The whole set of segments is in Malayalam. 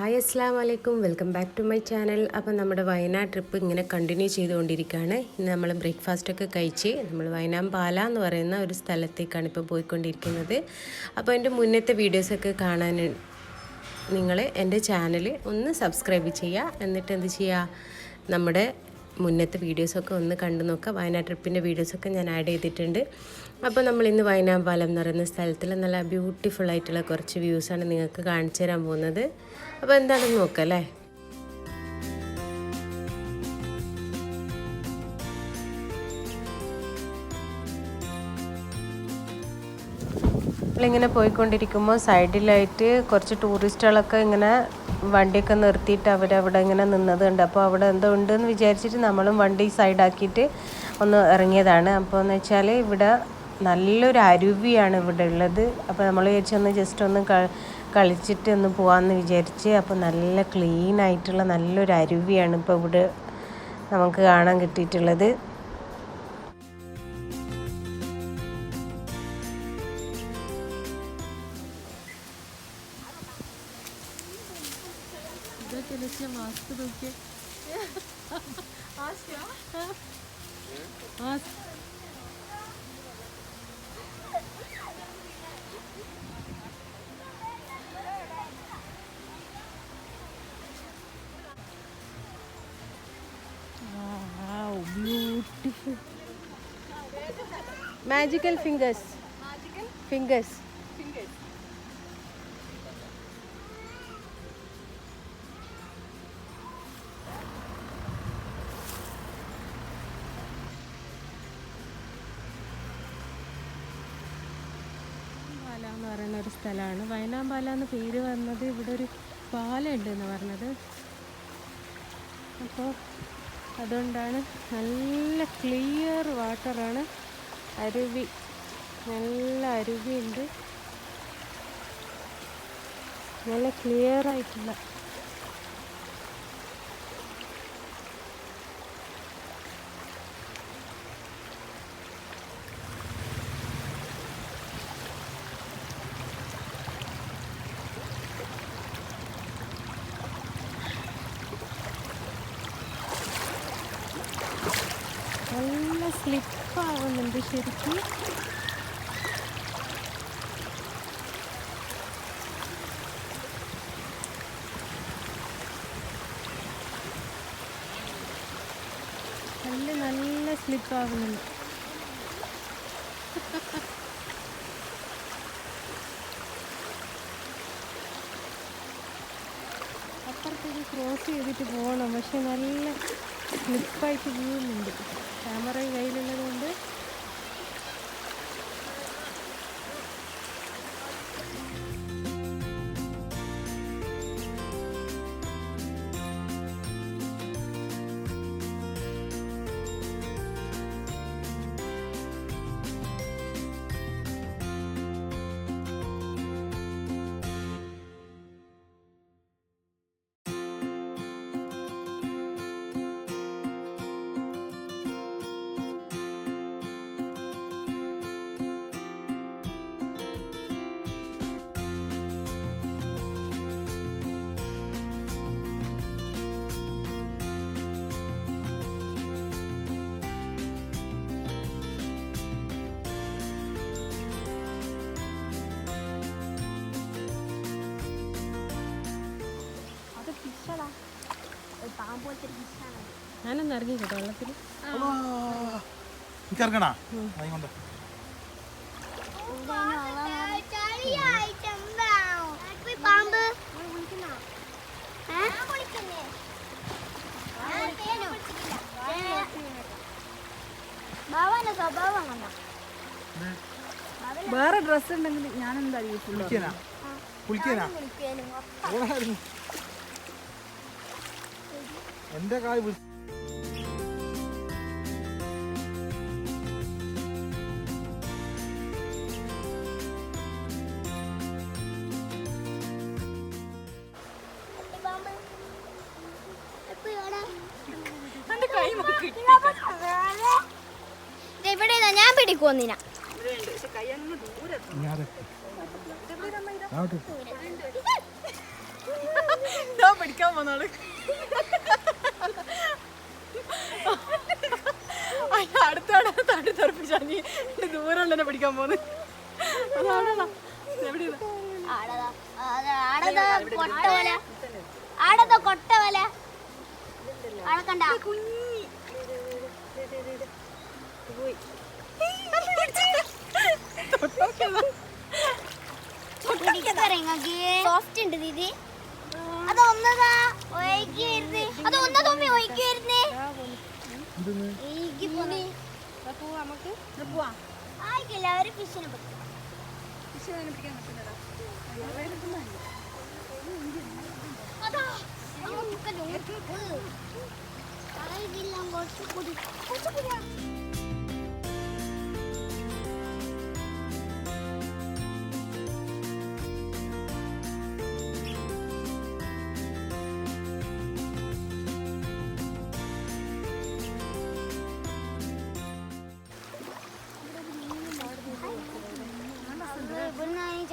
ഹായ് അസ്സാം വലൈക്കും welcome back to my channel. അപ്പോൾ നമ്മുടെ വയനാട് ട്രിപ്പ് ഇങ്ങനെ കണ്ടിന്യൂ ചെയ്തുകൊണ്ടിരിക്കുകയാണ്. ഇന്ന് നമ്മൾ ബ്രേക്ക്ഫാസ്റ്റൊക്കെ കഴിച്ച് നമ്മൾ വയനാട് പാല എന്ന് പറയുന്ന ഒരു സ്ഥലത്തേക്കാണ് ഇപ്പോൾ പോയിക്കൊണ്ടിരിക്കുന്നത്. അപ്പോൾ എന്റെ മുന്നത്തെ വീഡിയോസൊക്കെ കാണാൻ നിങ്ങൾ എന്റെ ചാനൽ ഒന്ന് സബ്സ്ക്രൈബ് ചെയ്യുക. എന്നിട്ട് എന്ത് ചെയ്യുക? നമ്മുടെ മുന്നത്തെ വീഡിയോസൊക്കെ ഒന്ന് കണ്ടു നോക്കുക. വയനാട് ട്രിപ്പിന്റെ വീഡിയോസൊക്കെ ഞാൻ ആഡ് ചെയ്തിട്ടുണ്ട്. അപ്പോൾ നമ്മൾ ഇന്ന് വയനാട് പാലം എന്ന് പറയുന്ന സ്ഥലത്തിൽ നല്ല ബ്യൂട്ടിഫുൾ ആയിട്ടുള്ള കുറച്ച് വ്യൂസാണ് നിങ്ങൾക്ക് കാണിച്ചു തരാൻ പോകുന്നത്. അപ്പോൾ എന്താണെന്ന് നോക്കാം അല്ലേ? നമ്മളിങ്ങനെ പോയിക്കൊണ്ടിരിക്കുമ്പോൾ സൈഡിലായിട്ട് കുറച്ച് ടൂറിസ്റ്റുകളൊക്കെ ഇങ്ങനെ വണ്ടിയൊക്കെ നിർത്തിയിട്ട് അവരവിടെ ഇങ്ങനെ നിന്നത് ഉണ്ട് അപ്പോൾ അവിടെ എന്തോ ഉണ്ടെന്ന് വിചാരിച്ചിട്ട് നമ്മളും വണ്ടി സൈഡാക്കിയിട്ട് ഒന്ന് ഇറങ്ങിയതാണ്. അപ്പോൾ എന്ന് വെച്ചാൽ ഇവിടെ നല്ലൊരു അരുവിയാണ് ഇവിടെ ഉള്ളത്. അപ്പോൾ നമ്മൾ വിചാരിച്ചൊന്ന് ജസ്റ്റ് ഒന്ന് കളിച്ചിട്ട് ഒന്ന് പോകാമെന്ന് വിചാരിച്ച് അപ്പോൾ നല്ല ക്ലീൻ ആയിട്ടുള്ള നല്ലൊരു അരുവിയാണ് ഇപ്പോൾ ഇവിടെ നമുക്ക് കാണാൻ കിട്ടിയിട്ടുള്ളത്. देखे देखे मास्क तो देखे आज क्या? आज मैजिकल फिंगर्स फिंगर्स പാല എന്ന് പറയുന്ന ഒരു സ്ഥലമാണ്. വയനാമ്പാല എന്ന് പേര് വന്നത് ഇവിടെ ഒരു പാലമുണ്ട് എന്ന് പറഞ്ഞത്. അപ്പോൾ അതുകൊണ്ടാണ് നല്ല ക്ലിയർ വാട്ടറാണ് അരുവി നല്ല അരുവിയുണ്ട്. നല്ല ക്ലിയർ ആയിട്ടുള്ള നല്ല സ്ലിപ്പാവുന്നുണ്ട് ശരിക്കും. നല്ല നല്ല സ്ലിപ്പാവുന്നുണ്ട്. അപ്പുറത്തേക്ക് ക്രോസ് ചെയ്തിട്ട് പോകണം. പക്ഷെ നല്ല സ്ലിപ്പായിട്ട് വീഴുന്നുണ്ട്. ക്യാമറ കയ്യിലുള്ളത് ഞാനൊന്ന് ഇറങ്ങി കേട്ടോ വെള്ളത്തിൽ എനിക്കിറങ്ങണാ? അതുകൊണ്ട് വേറെ ഡ്രസ് ഉണ്ടെങ്കിൽ ഞാൻ എന്താ കുളിക്കാനാ കുളിക്കാനാ എന്റെ കായ് പിടി- പാമ്പ് എപ്പോഴാണ് എന്റെ കൈ നോക്കി ഇവിടെ ഞാൻ പിടിക്കുന്നിന പിടിക്കാൻ പോന്നാൾ അടുത്താണ് തെറിപ്പിച്ചാ നീ ദൂരം തന്നെ പോന്ന്. അതാണോ എവിടെയാണ് ആടതാ കൊട്ട സോഫ്റ്റ് ഉണ്ട് ദീദി. അതൊന്നതാ. ഒഴുകി. അത് ഒന്ന തുമ്പി ഒഴിക്കുവായിരുന്നേ അവർ ഫിഷിനെ പറ്റും പിടിക്കാൻ പറ്റുന്നതാ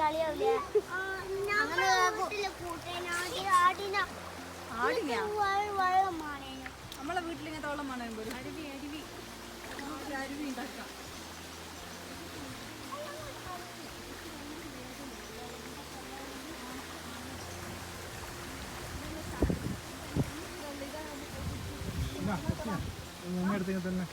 വെള്ളമാണ് നമ്മളെ വീട്ടിൽ ഇങ്ങനത്തെ വെള്ളം വേണം പോലും. അരുവി അരുവി. അരുവി ഉണ്ടാക്കാം. തന്നെ.